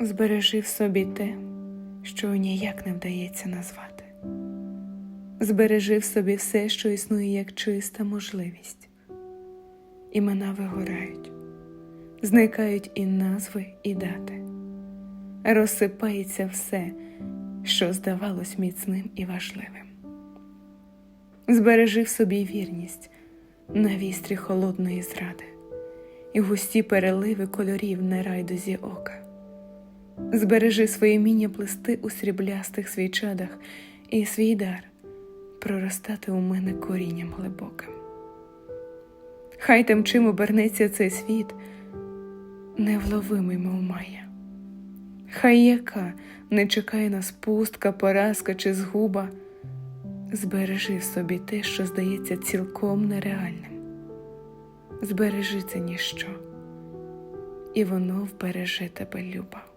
Збережи в собі те, що ніяк не вдається назвати. Збережи в собі все, що існує як чиста можливість. Імена вигорають, зникають і назви, і дати. Розсипається все, що здавалось міцним і важливим. Збережи в собі вірність на вістрі холодної зради і густі переливи кольорів на райдузі ока. Збережи своє вміння плести у сріблястих свічадах і свій дар проростати у мене корінням глибоким. Хай тим, чим обернеться цей світ, невловимий, має. Хай яка не чекає нас пустка, поразка чи згуба, збережи в собі те, що здається цілком нереальним. Збережи це ніщо, і воно вбереже тебе, люба.